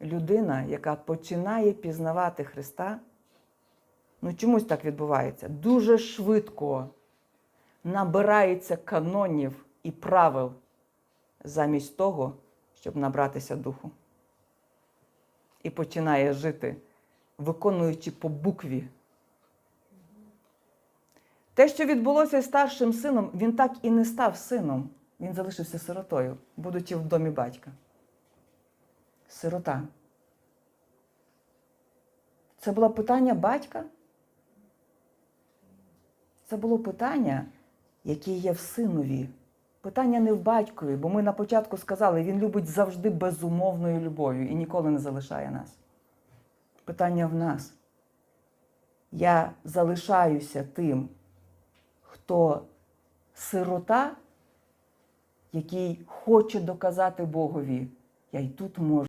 людина, яка починає пізнавати Христа, ну чомусь так відбувається, дуже швидко набирається канонів і правил замість того, щоб набратися духу. І починає жити, виконуючи по букві. Те, що відбулося з старшим сином, він так і не став сином. Він залишився сиротою, будучи в домі батька. Сирота. Це було питання батька? Це було питання, яке є в синові. Питання не в батькові, бо ми на початку сказали, він любить завжди безумовною любов'ю і ніколи не залишає нас. Питання в нас. Я залишаюся тим, хто сирота, який хоче доказати Богові, я й тут можу.